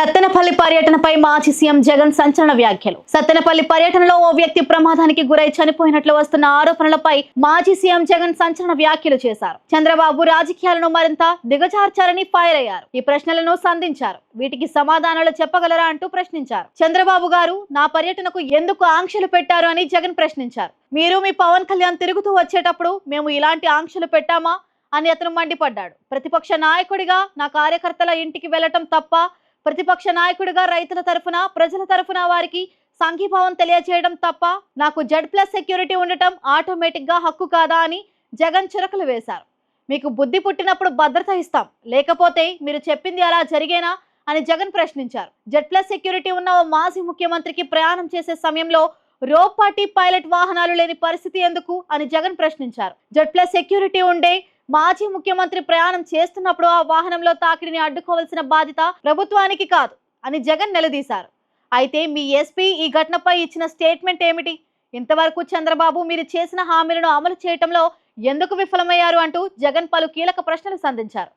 సత్తెనపల్లి పర్యటనపై మాజీ సీఎం జగన్ సంచలన వ్యాఖ్యలు. సత్తెనపల్లి పర్యటనలో ఓ వ్యక్తి ప్రమాదానికి గురై చనిపోయినట్లు వస్తున్న ఆరోపణలపై మాజీ సీఎం జగన్ సంచలన వ్యాఖ్యలు చేశారు. చంద్రబాబు రాజకీయాలను మరింత దిగజార్చారని ఫైర్ అయ్యారు. ఈ ప్రశ్నలను సంధించారు. వీటికి సమాధానాలు చెప్పగలరా అంటూ ప్రశ్నించారు. చంద్రబాబు గారు నా పర్యటనకు ఎందుకు ఆంక్షలు పెట్టారు అని జగన్ ప్రశ్నించారు. మీరు మీ పవన్ కళ్యాణ్ తిరుగుతూ వచ్చేటప్పుడు మేము ఇలాంటి ఆంక్షలు పెట్టామా? అని అతను మండిపడ్డాడు. ప్రతిపక్ష నాయకుడిగా నా కార్యకర్తల ఇంటికి వెళ్ళటం తప్ప ప్రతిపక్ష నాయకుడిగా రైతుల తరఫున ప్రజల తరఫున వారికి సంఘీభావం తెలియజేయడం తప్ప నాకు జెడ్ ప్లస్ సెక్యూరిటీ ఉండటం ఆటోమేటిక్గా హక్కు కాదా అని జగన్ చిరకలు వేశారు. మీకు బుద్ధి పుట్టినప్పుడు భద్రత ఇస్తాం. లేకపోతే మీరు చెప్పింది అలా జరిగేనా అని జగన్ ప్రశ్నించారు. జెడ్ ప్లస్ సెక్యూరిటీ ఉన్న ఓ మాజీ ముఖ్యమంత్రికి ప్రయాణం చేసే సమయంలో రోపాటి పైలట్ వాహనాలు లేని పరిస్థితి ఎందుకు అని జగన్ ప్రశ్నించారు. జెడ్ ప్లస్ సెక్యూరిటీ ఉండే మాజీ ముఖ్యమంత్రి ప్రయాణం చేస్తున్నప్పుడు ఆ వాహనంలో తాకిడిని అడ్డుకోవాల్సిన బాధ్యత ప్రభుత్వానికి కాదు అని జగన్ నిలదీశారు. అయితే మీ ఎస్పీ ఈ ఘటనపై ఇచ్చిన స్టేట్మెంట్ ఏమిటి? ఇంతవరకు చంద్రబాబు మీరు చేసిన హామీలను అమలు చేయటంలో ఎందుకు విఫలమయ్యారు అంటూ జగన్ పలు కీలక ప్రశ్నలు సంధించారు.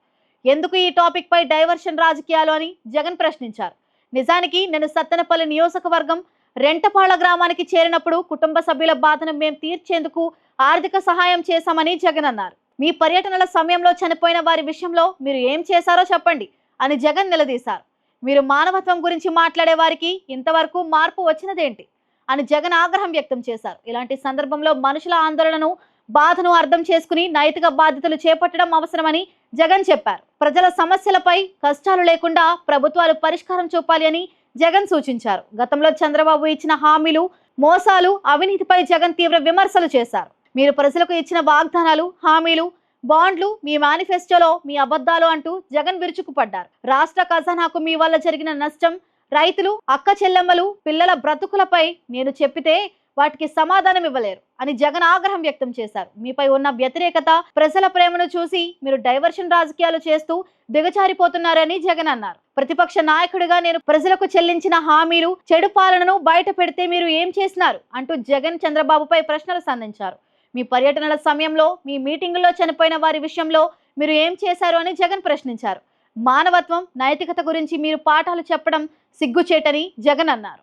ఎందుకు ఈ టాపిక్ పై డైవర్షన్ రాజకీయాలు అని జగన్ ప్రశ్నించారు. నిజానికి నేను సత్తెనపల్లి నియోజకవర్గం రెంటపాళ్ళ గ్రామానికి చేరినప్పుడు కుటుంబ సభ్యుల బాధను మేం తీర్చేందుకు ఆర్థిక సహాయం చేశామని జగన్ అన్నారు. మీ పర్యటనల సమయంలో చనిపోయిన వారి విషయంలో మీరు ఏం చేశారో చెప్పండి అని జగన్ నిలదీశారు. మీరు మానవత్వం గురించి మాట్లాడే వారికి ఇంతవరకు మార్పు వచ్చినదేంటి అని జగన్ ఆగ్రహం వ్యక్తం చేశారు. ఇలాంటి సందర్భంలో మనుషుల ఆందోళనను బాధను అర్థం చేసుకుని నైతిక బాధ్యతలు చేపట్టడం అవసరమని జగన్ చెప్పారు. ప్రజల సమస్యలపై కష్టాలు లేకుండా ప్రభుత్వాలు పరిష్కారం చూపాలి అని జగన్ సూచించారు. గతంలో చంద్రబాబు ఇచ్చిన హామీలు మోసాలు అవినీతిపై జగన్ తీవ్ర విమర్శలు చేశారు. మీరు ప్రజలకు ఇచ్చిన వాగ్దానాలు హామీలు బాండ్లు మీ మేనిఫెస్టోలో మీ అబద్ధాలు అంటూ జగన్ విరుచుకుపడ్డారు. రాష్ట్ర ఖజానాకు మీ వల్ల జరిగిన నష్టం రైతులు అక్క చెల్లెమ్మలు పిల్లల బ్రతుకులపై నేను చెప్పితే వాటికి సమాధానం ఇవ్వలేరు అని జగన్ ఆగ్రహం వ్యక్తం చేశారు. మీపై ఉన్న వ్యతిరేకత ప్రజల ప్రేమను చూసి మీరు డైవర్షన్ రాజకీయాలు చేస్తూ దిగజారిపోతున్నారని జగన్ అన్నారు. ప్రతిపక్ష నాయకుడిగా నేను ప్రజలకు చెల్లించిన హామీలు చెడు పాలనను బయట పెడితే మీరు ఏం చేసినారు? అంటూ జగన్ చంద్రబాబుపై ప్రశ్నలు సంధించారు మీ పర్యటనల సమయంలో మీ మీటింగుల్లో చనిపోయిన వారి విషయంలో మీరు ఏం చేశారు అని జగన్ ప్రశ్నించారు. మానవత్వం నైతికత గురించి మీరు పాఠాలు చెప్పడం సిగ్గుచేటని జగన్ అన్నారు.